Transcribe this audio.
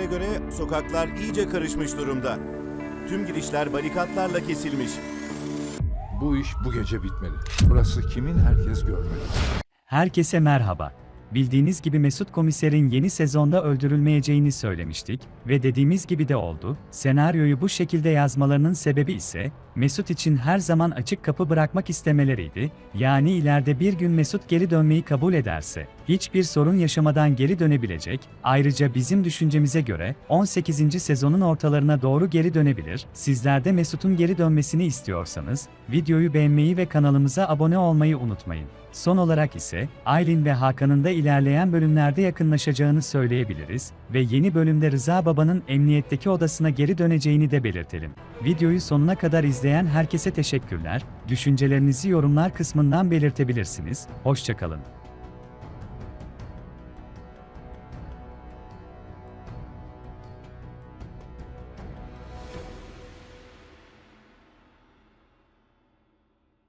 görüntülere göre sokaklar iyice karışmış durumda. Tüm girişler barikatlarla kesilmiş. Bu iş bu gece bitmeli. Burası kimin herkes görmeli. Herkese merhaba. Bildiğiniz gibi Mesut Komiser'in yeni sezonda öldürülmeyeceğini söylemiştik ve dediğimiz gibi de oldu. Senaryoyu bu şekilde yazmalarının sebebi ise Mesut için her zaman açık kapı bırakmak istemeleriydi. Yani ileride bir gün Mesut geri dönmeyi kabul ederse hiçbir sorun yaşamadan geri dönebilecek. Ayrıca bizim düşüncemize göre 18. sezonun ortalarına doğru geri dönebilir. Sizler de Mesut'un geri dönmesini istiyorsanız videoyu beğenmeyi ve kanalımıza abone olmayı unutmayın. Son olarak ise Aylin ve Hakan'ın da ilerleyen bölümlerde yakınlaşacağını söyleyebiliriz ve yeni bölümde Rıza Baba'nın emniyetteki odasına geri döneceğini de belirtelim. Videoyu sonuna kadar izleyen herkese teşekkürler. Düşüncelerinizi yorumlar kısmından belirtebilirsiniz. Hoşçakalın.